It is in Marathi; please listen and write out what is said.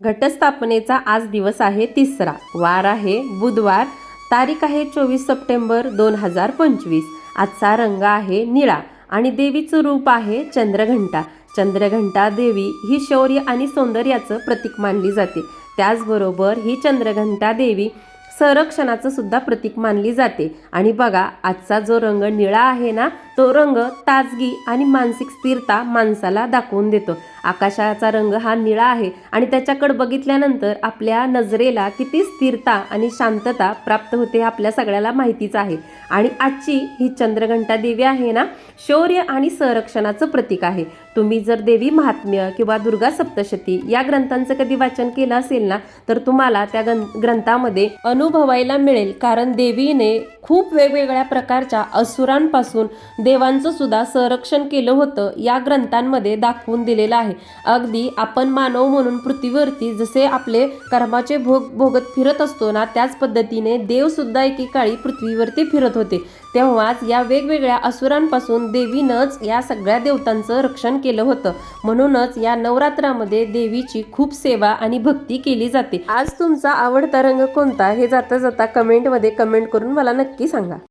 घटस्थापनेचा आज दिवस आहे तिसरा. वार आहे बुधवार. तारीख आहे चोवीस सप्टेंबर दोन हजार पंचवीस. आजचा रंग आहे निळा आणि देवीचं रूप आहे चंद्रघंटा. चंद्रघंटा देवी ही शौर्य आणि सौंदर्याचं प्रतीक मानली जाते. त्याचबरोबर ही चंद्रघंटा देवी संरक्षणाचं सुद्धा प्रतीक मानली जाते. आणि बघा आजचा जो रंग निळा आहे ना तो रंग ताजगी आणि मानसिक स्थिरता माणसाला दाखवून देतो. आकाशाचा रंग हा निळा आहे आणि त्याच्याकडे बघितल्यानंतर आपल्या नजरेला किती स्थिरता आणि शांतता प्राप्त होते हे आपल्या सगळ्याला माहितीच आहे. आणि आजची ही चंद्रघंटा देवी आहे ना शौर्य आणि संरक्षणाचं प्रतीक आहे. तुम्ही जर देवी महात्म्य किंवा दुर्गा सप्तशती या ग्रंथांचं कधी वाचन केलं असेल ना तर तुम्हाला त्या ग्रंथामध्ये अनुभवायला मिळेल. कारण देवीने खूप वेगवेगळ्या प्रकारच्या असुरांपासून देवांचं सुद्धा संरक्षण केलं होतं या ग्रंथांमध्ये दाखवून दिलेलं आहे. अगदी आपण मानव म्हणून पृथ्वीवरती जसे आपले कर्माचे भोग भोगत फिरत असतो ना त्याच पद्धतीने देव सुद्धा एकेकाळी पृथ्वीवरती फिरत होते. तेव्हाच या वेगवेगळ्या असुरांपासून देवीनंच या सगळ्या देवतांचं रक्षण केलं होतं. म्हणूनच या नवरात्रामध्ये देवीची खूप सेवा आणि भक्ती केली जाते. आज तुमचा आवडता रंग कोणता? हे जाता जाता कमेंटमध्ये कमेंट करून मला नक्की सांगा.